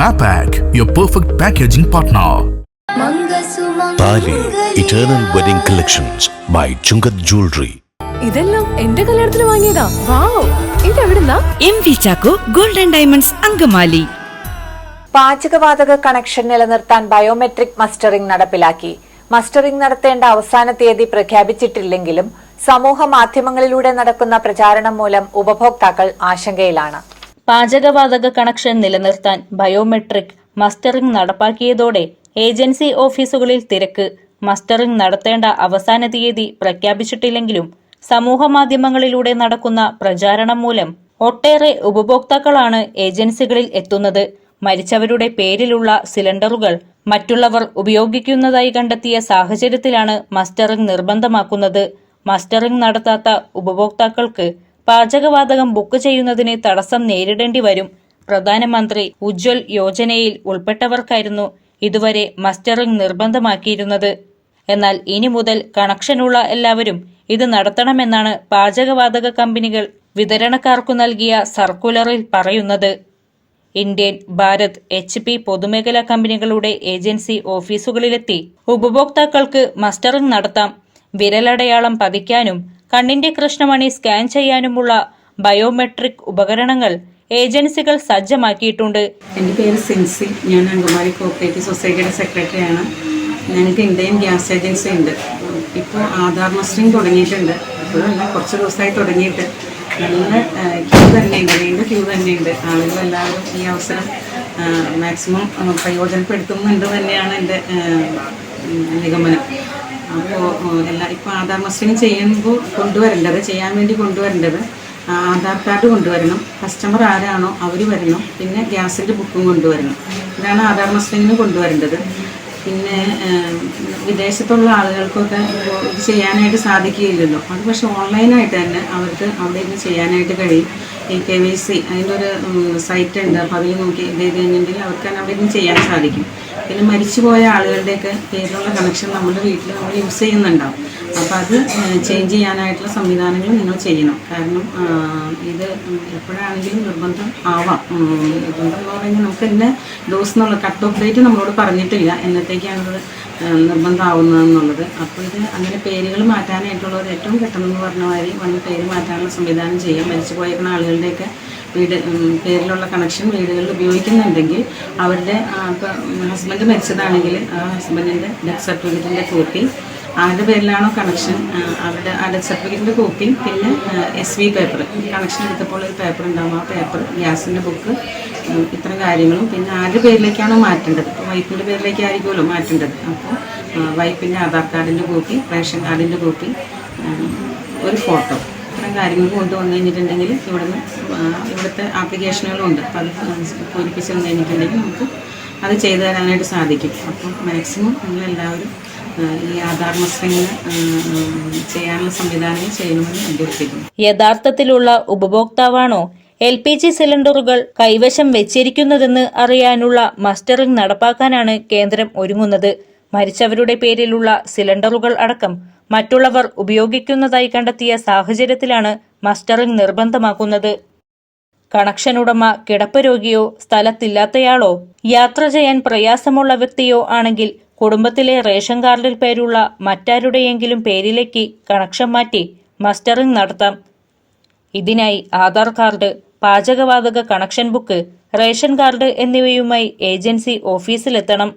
Mapac, your perfect packaging partner. Thali eternal wedding collections by Chungath jewellery ഇതെല്ലാം എന്റെ കല്യാണത്തിന് വാങ്ങിയതാ. Wow. ഇതെവിടുന്നാ? M V Chacko golden diamonds Angamaly പാചകവാതക connection നിലനിർത്താൻ biometric mustering നടപ്പിലാക്കി. Mustering നടത്തേണ്ട അവസാന തീയതി പ്രഖ്യാപിച്ചിട്ടില്ലെങ്കിലും സമൂഹ മാധ്യമങ്ങളിലൂടെ നടക്കുന്ന പ്രചാരണം മൂലം ഉപഭോക്താക്കൾ ആശങ്കയിലാണ്. പാചകവാതക കണക്ഷൻ നിലനിർത്താൻ ബയോമെട്രിക് മസ്റ്ററിംഗ് നടപ്പാക്കിയതോടെ ഏജൻസി ഓഫീസുകളിൽ തിരക്ക്. മസ്റ്ററിംഗ് നടത്തേണ്ട അവസാന തീയതി പ്രഖ്യാപിച്ചിട്ടില്ലെങ്കിലും സമൂഹമാധ്യമങ്ങളിലൂടെ നടക്കുന്ന പ്രചാരണം മൂലം ഒട്ടേറെ ഉപഭോക്താക്കളാണ് ഏജൻസികളിൽ എത്തുന്നത്. മരിച്ചവരുടെ പേരിലുള്ള സിലിണ്ടറുകൾ മറ്റുള്ളവർ ഉപയോഗിക്കുന്നതായി കണ്ടെത്തിയ സാഹചര്യത്തിലാണ് മസ്റ്ററിംഗ് നിർബന്ധമാക്കുന്നത്. മസ്റ്ററിംഗ് നടത്താത്ത ഉപഭോക്താക്കൾക്ക് പാചകവാതകം ബുക്ക് ചെയ്യുന്നതിന് തടസ്സം നേരിടേണ്ടി വരും. പ്രധാനമന്ത്രി ഉജ്ജ്വൽ യോജനയിൽ ഉൾപ്പെട്ടവർക്കായിരുന്നു ഇതുവരെ മസ്റ്ററിംഗ് നിർബന്ധമാക്കിയിരുന്നത്. എന്നാൽ ഇനി മുതൽ കണക്ഷനുള്ള എല്ലാവരും ഇത് നടത്തണമെന്നാണ് പാചകവാതക കമ്പനികൾ വിതരണക്കാർക്കു നൽകിയ സർക്കുലറിൽ പറയുന്നത്. ഇന്ത്യൻ ഭാരത് എച്ച് പി പൊതുമേഖലാ കമ്പനികളുടെ ഏജൻസി ഓഫീസുകളിലെത്തി. ഉപഭോക്താക്കൾക്ക് മസ്റ്ററിംഗ് നടത്താം. വിരലടയാളം പതിക്കാനും കണ്ണിന്റെ കൃഷ്ണമണി സ്കാൻ ചെയ്യാനുമുള്ള ബയോമെട്രിക് ഉപകരണങ്ങൾ ഏജൻസികൾ സജ്ജമാക്കിയിട്ടുണ്ട്. എന്റെ പേര് സിൻസി. ഞാൻ അങ്കമാലി കോപ്പറേറ്റീവ് സൊസൈറ്റിയുടെ സെക്രട്ടറിയാണ്. ഞങ്ങൾക്ക് ഇന്ത്യൻ ഗ്യാസ് ഏജൻസി ഉണ്ട്. ഇപ്പോൾ ആധാർ മസ്റ്ററിങ് തുടങ്ങിയിട്ടുണ്ട്. ഇപ്പോഴല്ല കുറച്ച് ദിവസമായി തുടങ്ങിയിട്ട്. നല്ല ക്യൂ തന്നെയുണ്ട് നീണ്ട ക്യൂ തന്നെയുണ്ട് ആളുകളെല്ലാവരും ഈ അവസരം മാക്സിമം പ്രയോജനപ്പെടുത്തുന്നുണ്ട് തന്നെയാണ് എന്റെ നിഗമനം. അപ്പോൾ എല്ലാ ഇപ്പോൾ ആധാർ മസ്റ്ററിങ് ചെയ്യുമ്പോൾ കൊണ്ടുവരേണ്ടത് ചെയ്യാൻ വേണ്ടി കൊണ്ടുവരേണ്ടത് ആധാർ കാർഡ് കൊണ്ടുവരണം. കസ്റ്റമർ ആരാണോ അവർ വരണം. പിന്നെ ഗ്യാസിന്റെ ബുക്കും കൊണ്ടുവരണം. ഇതാണ് ആധാർ മസ്റ്ററിങ്ങിന് കൊണ്ടുവരേണ്ടത്. പിന്നെ വിദേശത്തുള്ള ആളുകൾക്കൊക്കെ ഇത് ചെയ്യാനായിട്ട് സാധിക്കുകയില്ലല്ലോ. അത് പക്ഷെ ഓൺലൈനായിട്ട് തന്നെ അവർക്ക് അവിടെ ഇരുന്ന് ചെയ്യാനായിട്ട് കഴിയും. ഈ കെ വൈ സി അതിന്റെ ഒരു സൈറ്റ് ഉണ്ട് അപ്പോൾ അതിൽ നോക്കി ഇത് ചെയ്ത് കഴിഞ്ഞിട്ടുണ്ടെങ്കിൽ അവർക്ക് തന്നെ അവിടെ ഇരുന്ന് ചെയ്യാൻ സാധിക്കും. പിന്നെ മരിച്ചുപോയ ആളുകളുടെയൊക്കെ പേരിലുള്ള കണക്ഷൻ നമ്മുടെ വീട്ടിൽ നമ്മൾ യൂസ് ചെയ്യുന്നുണ്ടാവും. അപ്പം അത് ചേഞ്ച് ചെയ്യാനായിട്ടുള്ള സംവിധാനങ്ങൾ നിങ്ങൾ ചെയ്യണം. കാരണം ഇത് എപ്പോഴാണെങ്കിലും നിർബന്ധം ആവാം. നിർബന്ധം എന്ന് നമുക്ക് എന്നെ ഡോസ് എന്നുള്ള കട്ട് ഓഫ് ഡേറ്റ് നമ്മളോട് പറഞ്ഞിട്ടില്ല. എന്നത്തേക്കാണത് നിർബന്ധമാവുന്നതെന്നുള്ളത് അപ്പോൾ ഇത് അങ്ങനെ പേരുകൾ മാറ്റാനായിട്ടുള്ളവർ ഏറ്റവും പെട്ടെന്ന് പറഞ്ഞ മാതിരി വന്ന് പേര് മാറ്റാനുള്ള സംവിധാനം ചെയ്യാം. മരിച്ചു പോയിരുന്ന ആളുകളുടെയൊക്കെ വീട് പേരിലുള്ള കണക്ഷൻ വീടുകളിൽ ഉപയോഗിക്കുന്നുണ്ടെങ്കിൽ അവരുടെ ഹസ്ബൻഡ് മരിച്ചതാണെങ്കിൽ ആ ഹസ്ബൻഡിന്റെ ഡെത്ത് സർട്ടിഫിക്കറ്റിന്റെ കോപ്പി ആരുടെ പേരിലാണോ കണക്ഷൻ അവരുടെ ആ ഡെത്ത് സർട്ടിഫിക്കറ്റിന്റെ കോപ്പി പിന്നെ എസ് വി പേപ്പർ കണക്ഷൻ എടുത്തപ്പോൾ ഒരു പേപ്പർ ഉണ്ടാവും ആ പേപ്പർ ഗ്യാസിന്റെ ബുക്ക് ഇത്തരം കാര്യങ്ങളും പിന്നെ ആരുടെ പേരിലേക്കാണോ മാറ്റേണ്ടത്? ഇപ്പോൾ വൈഫിന്റെ പേരിലേക്കായിരിക്കുമല്ലോ മാറ്റേണ്ടത്. അപ്പോൾ വൈഫിന്റെ ആധാർ കാർഡിന്റെ കോപ്പി റേഷൻ കാർഡിന്റെ കോപ്പി ഒരു ഫോട്ടോ കാര്യങ്ങൾ കൊണ്ടുവന്നു കഴിഞ്ഞിട്ടുണ്ടെങ്കിൽ ഇവിടുന്ന് ഇവിടുത്തെ ആപ്ലിക്കേഷനുകളുണ്ട് അപ്പോൾ അത് പൂരിപ്പിച്ച് വന്നു കഴിഞ്ഞിട്ടുണ്ടെങ്കിൽ നമുക്ക് അത് ചെയ്തു തരാനായിട്ട് സാധിക്കും. അപ്പം മാക്സിമം നിങ്ങളെല്ലാവരും ഈ ആധാർ സംവിധാനം ചെയ്യണമെന്ന് യഥാർത്ഥത്തിലുള്ള ഉപഭോക്താവാണോ എൽ പി ജി സിലിണ്ടറുകൾ കൈവശം വെച്ചിരിക്കുന്നതെന്ന് അറിയാനുള്ള മസ്റ്ററിംഗ് നടപ്പാക്കാനാണ് കേന്ദ്രം ഒരുങ്ങുന്നത്. മരിച്ചവരുടെ പേരിലുള്ള സിലിണ്ടറുകൾ അടക്കം മറ്റുള്ളവർ ഉപയോഗിക്കുന്നതായി കണ്ടെത്തിയ സാഹചര്യത്തിലാണ് മസ്റ്ററിംഗ് നിർബന്ധമാക്കുന്നത്. കണക്ഷൻ ഉടമ കിടപ്പ് രോഗിയോ സ്ഥലത്തില്ലാത്തയാളോ യാത്ര ചെയ്യാൻ പ്രയാസമുള്ള വ്യക്തിയോ ആണെങ്കിൽ കുടുംബത്തിലെ റേഷൻ കാർഡിൽ പേരുള്ള മറ്റാരുടെയെങ്കിലും പേരിലേക്ക് കണക്ഷൻ മാറ്റി മസ്റ്ററിംഗ് നടത്താം. ഇതിനായി ആധാർ കാർഡ് പാചകവാതക കണക്ഷൻ ബുക്ക് റേഷൻ കാർഡ് എന്നിവയുമായി ഏജൻസി ഓഫീസിലെത്തണം.